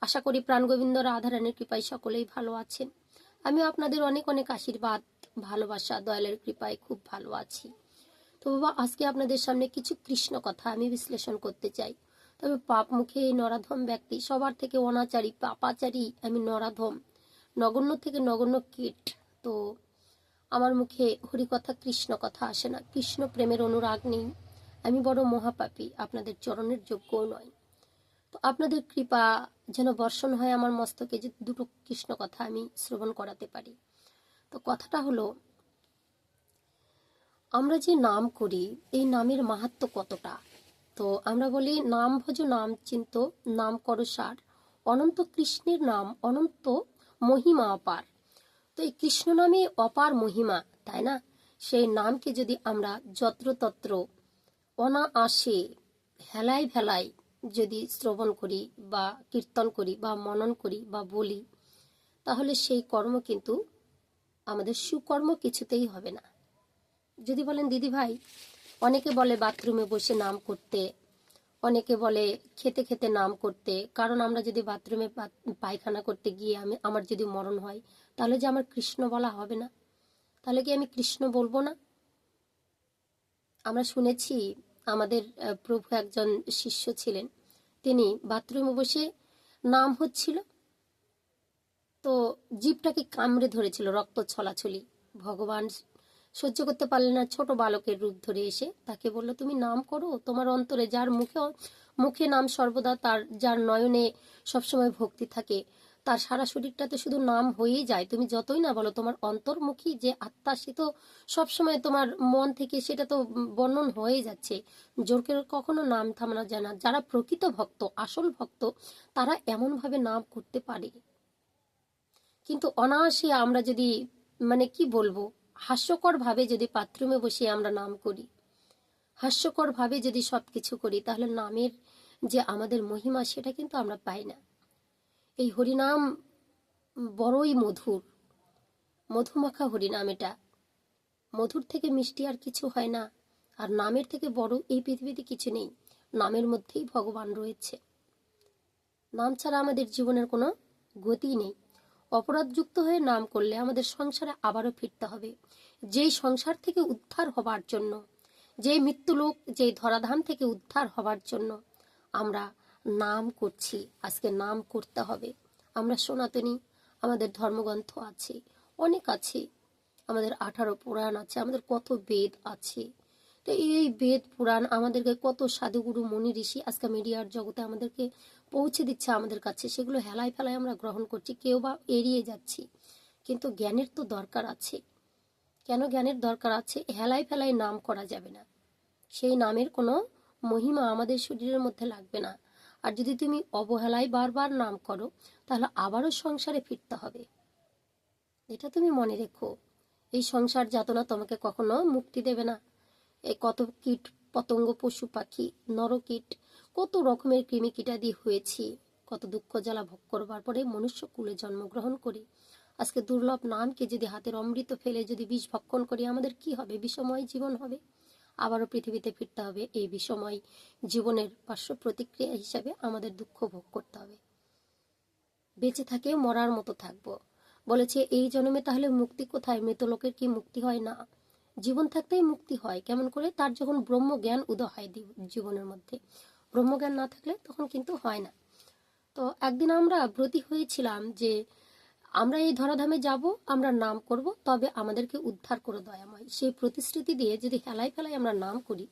আশা করি প্রাণ গোবিন্দ রাধারানীর কৃপায় সকলেই ভালো আছেন। আমিও আপনাদের অনেক অনেক আশীর্বাদ, ভালোবাসা, দয়ালের কৃপায় খুব ভালো আছি। তো বাবা, আজকে আপনাদের সামনে কিছু কৃষ্ণ কথা আমি বিশ্লেষণ করতে চাই। তবে পাপ মুখে এই নরাধম ব্যক্তি, সবার থেকে অনাচারী, পাপাচারী আমি নরাধম, নগণ্য থেকে নগণ্য কীট। তো আমার মুখে হরিকথা, কৃষ্ণ কথা আসে না। কৃষ্ণ প্রেমের অনুরাগ নেই। আমি বড় মহাপাপী, আপনাদের চরণের যোগ্যও নয়। তো আপনাদের কৃপা যেন বর্ষণ হয় আমার মস্তকে যে দুটো কৃষ্ণ কথা আমি শ্রবণ করাতে পারি। তো কথাটা হলো, আমরা যে নাম করি, এই নামের মাহাত্ম কতটা? তো আমরা বলি, নাম ভজ নাম চিন্ত, নাম করো সার। অনন্ত কৃষ্ণের নাম, অনন্ত মহিমা অপার। তো এই কৃষ্ণ নামে অপার মহিমা, তাই না? সেই নামকে যদি আমরা যত্রতত্র অনায়াসে হেলায় ভেলায় যদি শ্রবণ করি বা কীর্তন করি বা মনন করি বা বলি, তাহলে সেই কর্ম কিন্তু আমাদের সুকর্ম কিছুতেই হবে না। যদি বলেন, দিদি ভাই, অনেকে বলে বাথরুমে বসে নাম করতে, অনেকে বলে খেতে খেতে নাম করতে, কারণ আমরা যদি বাথরুমে পায়খানা করতে গিয়ে আমি, আমার যদি মরণ হয়, তাহলে যে আমার কৃষ্ণ বলা হবে না। তাহলে কি আমি কৃষ্ণ বলব না? আমরা শুনেছি আমাদের প্রভু একজন শিষ্য ছিলেন। তিনি বাথরুমে বসে নাম হচ্ছিল, তো জীবটাকে কামড়ে ধরেছিল রক্ত ছলাছলি। ভগবান সহ্য করতে পারলেন না, ছোট বালকের রূপ ধরে এসে তাকে বলল, তুমি নাম করো, তোমার অন্তরে যার মুখে মুখে নাম সর্বদা তার, যার নয়নে সবসময় ভক্তি থাকে তার সারা শরীরটাতে শুধু নাম হয়েই যায়। তুমি যতই না বলো, তোমার অন্তর্মুখী যে আত্মা, সে তো সবসময় তোমার মন থেকে সেটা তো বর্ণন হয়ে যাচ্ছে। জোর করে কখনো নাম থামানো যায় না। যারা প্রকৃত ভক্ত, আসল ভক্ত, তারা এমনভাবে নাম করতে পারে। কিন্তু অনায়াসে আমরা যদি মানে কি বলব হাস্যকর ভাবে যদি বাথরুমে বসে আমরা নাম করি হাস্যকর ভাবে যদি সবকিছু করি, তাহলে নামের যে আমাদের মহিমা, সেটা কিন্তু আমরা পাই না। এই হরিনাম বড়ই মধুর। মধুমাখা হরিনাম এটা। মধুর থেকে মিষ্টি আর কিছু হয় না, আর নামের থেকে বড় এই পৃথিবীতে কিছু নেই, নামের মধ্যেই ভগবান রয়েছে। নাম ছাড়া আমাদের জীবনের কোনো গতি নেই। অপরাধযুক্ত হয়ে নাম করলে আমাদের সংসারে আবারও ফিরতে হবে। যেই সংসার থেকে উদ্ধার হবার জন্য, যেই মৃত্যুলোক, যেই ধরাধাম থেকে উদ্ধার হবার জন্য আমরা নাম করছি, আজকে নাম করতে হবে। আমরা সনাতনী, আমাদের ধর্মগ্রন্থ আছে, অনেক আছে, আমাদের আঠারো পুরাণ আছে, আমাদের কত বেদ আছে। তো এই বেদ পুরাণ আমাদেরকে কত সাধুগুরু, মুনি, ঋষি আজকে মিডিয়ার জগতে আমাদেরকে পৌঁছে দিচ্ছে আমাদের কাছে। সেগুলো হেলায় ফেলায় আমরা গ্রহণ করছি, কেউ বা এড়িয়ে যাচ্ছি। কিন্তু জ্ঞানের তো দরকার আছে। কেন জ্ঞানের দরকার আছে? হেলায় ফেলায় নাম করা যাবে না। সেই নামের কোনো মহিমা আমাদের শরীরের মধ্যে লাগবে না। আর যদি তুমি অবহেলায় বারবার নাম করো, তাহলে আবারও সংসারে ফিরতে হবে। এটা তুমি মনে রেখো। এই সংসার যাতনা তোমাকে কখনো মুক্তি দেবে না। এই কত কীট, পতঙ্গ, পশু পাখি, নরকীট, কত রকমের কৃমি কীটাদি হয়েছি। কত দুঃখ জ্বালা ভোগ করবার পরে মনুষ্য কুলে জন্মগ্রহণ করি। আজকে দুর্লভ নামকে যদি হাতের অমৃত ফেলে যদি বিষ ভক্ষণ করি, আমাদের কি হবে? বিষময় জীবন হবে। আবারও পৃথিবীতে ফিরতে হবে। এই বিষময় জীবনের পার্শ্ব প্রতিক্রিয়া হিসাবে আমাদের দুঃখ ভোগ করতে হবে। বেঁচে থাকে, মরার মতো থাকব। বলেছে, এই জন্মে তাহলে মুক্তি কোথায়? মৃত লোকের কি মুক্তি হয় না? জীবন থাকতেই মুক্তি হয়। কেমন করে? তার যখন ব্রহ্ম জ্ঞান উদয় হয় জীবনের মধ্যে। ব্রহ্মজ্ঞান না থাকলে তখন কিন্তু হয় না। তো একদিন আমরা ব্রতী হয়েছিলাম যে আমরা এই ধরাধামে যাব, আমরা নাম করব, তবে আমাদেরকে উদ্ধার করে দয়াময়। সেই প্রতিশ্রুতি দিয়ে যদি হেলায় ফেলায় আমরা নাম করি,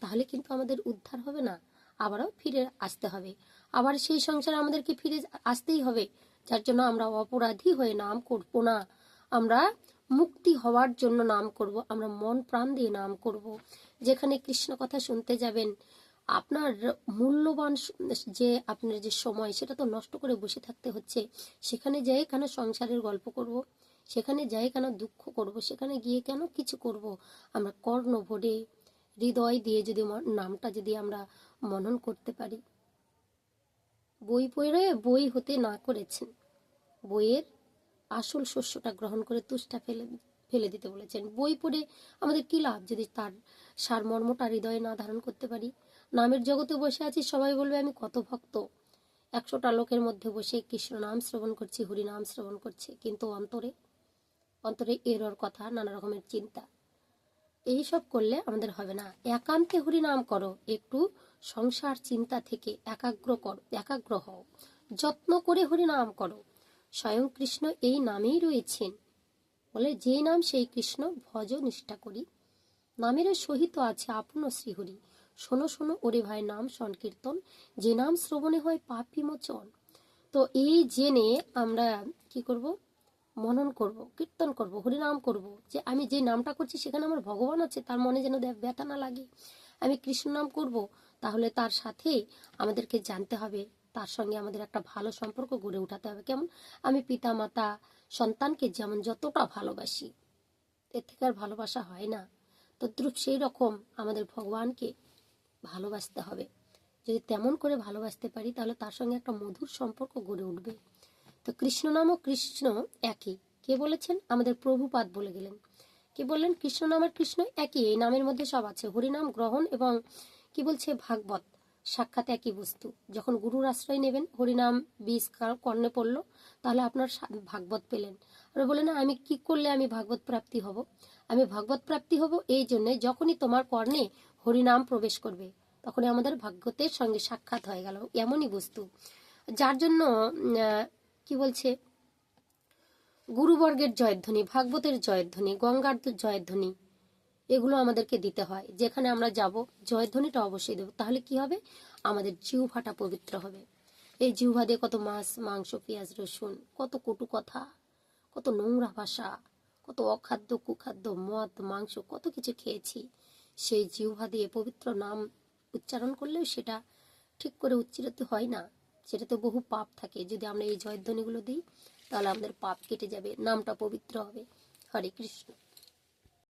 তাহলে কিন্তু আমাদের উদ্ধার হবে না, আবারও ফিরে আসতে হবে। আবার সেই সংসারে আমাদেরকে ফিরে আসতেই হবে, যার জন্য আমরা অপরাধী হয়ে নাম করব না। আমরা মুক্তি হওয়ার জন্য নাম করব, আমরা মন প্রাণ দিয়ে নাম করব। যেখানে কৃষ্ণ কথা শুনতে যাবেন আপনার মূল্যবান যে আপনার যে সময়, সেটা তো নষ্ট করে বসে থাকতে হচ্ছে। সেখানে যাই কেন সংসারের গল্প করব? সেখানে যাই কেন দুঃখ করব? সেখানে গিয়ে কেন কিছু করব? আমরা কর্ণ ভরে হৃদয় দিয়ে যদি নামটা যদি আমরা মনন করতে পারি। বই পড়ে বই হতে না করেছেন। বইয়ের আসল শস্যটা গ্রহণ করে তুষ্টা ফেলে ফেলে দিতে বলেছেন। বই পড়ে আমাদের কি লাভ যদি তার সারমর্মটা হৃদয়ে না ধারণ করতে পারি? নামের জগতে বসে আছি, সবাই বলবে আমি কত ভক্ত। একশোটা লোকের মধ্যে বসে কৃষ্ণ নাম শ্রবণ করছি, হরি নাম শ্রবণ করছি, কিন্তু অন্তরে অন্তরে এরর কথা, নানা রকমের চিন্তা। এই সব করলে আমাদের হবে না। একান্তে হরি নাম করো, একটু সংসার চিন্তা থেকে একাগ্র করো, একাগ্র হও। যত্ন করে হরি নাম করো। স্বয়ং কৃষ্ণ এই নামেই রয়েছেন। বলে যেই নাম সেই কৃষ্ণ ভজ নিষ্ঠা করি। নামেরও সহিত আছে আপন শ্রীহরি। শোনো শোনো, ওরে ভাই, নাম সংকীর্তন। যে নাম শ্রবণে হয় পাপ বিমোচন তো এই জেনে আমরা কি করব? মনন করব, কীর্তন করব, হরিনাম করব। যে আমি যে নামটা করছি, সেখানে আমার ভগবান আছে, তার মনে যেন ব্যথা না লাগে। আমি কৃষ্ণ নাম করব, তাহলে তার সাথে আমাদেরকে জানতে হবে। তার সঙ্গে আমাদের একটা ভালো সম্পর্ক গড়ে উঠাতে হবে। কেমন? আমি পিতা মাতা সন্তানকে যেমন যতটা ভালোবাসি, এর থেকে আর ভালোবাসা হয় না। তদ্রুপ সেই রকম আমাদের ভগবানকে ভালোবাসতে হবে। যদি তেমন করে ভালোবাসতে পারি, তাহলে তার সঙ্গে একটা মধুর সম্পর্ক গড়ে উঠবে। তো কৃষ্ণ নাম ও কৃষ্ণ একই। কে বলেছেন? আমাদের প্রভুপাদ বলে গেলেন। কে বললেন? কৃষ্ণ নামের কৃষ্ণ একই। এই নামের মধ্যে সব আছে। হরিনাম, গ্রহণ এবং কি বলছে? ভাগবত। সাক্ষাৎ একই বস্তু। যখন গুরুর আশ্রয় নেবেন, হরিনাম বীজ কার- কর্ণে পড়ল, তাহলে আপনার ভাগবত পেলেন। আর বলে না, আমি কি করলে আমি ভাগবত প্রাপ্তি হব? আমি ভাগবত প্রাপ্তি হব এই জন্যে যখনই তোমার কর্ণে হরিনাম প্রবেশ করবে। তখনই আমাদের ভাগ্যতের সঙ্গে সাক্ষাৎ হয়ে গেল এমনই বস্তু। যার জন্য কি বলছে? গুরুবর্গের জয়ধ্বনি, ভাগবতের জয়ধ্বনি, গঙ্গার জয়ধ্বনি, এগুলো আমাদেরকে দিতে হয়। যেখানে আমরা যাব, জয়ধ্বনিটা অবশ্যই দেবো। তাহলে কি হবে? আমাদের জিহ্বাটা পবিত্র হবে। এই জিহ্বা দিয়ে কত মাছ, মাংস, পেঁয়াজ, রসুন, কত কটু কথা, কত নোংরা ভাষা, কত অখাদ্য, কুখাদ্য, মদ, মাংস, কত কিছু খেয়েছি। সেই জিহ্বা দিয়ে পবিত্র নাম উচ্চারণ করলেও সেটা ঠিক করে উচ্চারিত হয় না। সেটাতে বহু পাপ থাকে। যদি আমরা এই জয়ধ্বনিগুলো দিই, তাহলে আমাদের পাপ কেটে যাবে। নামটা পবিত্র হবে। হরে কৃষ্ণ।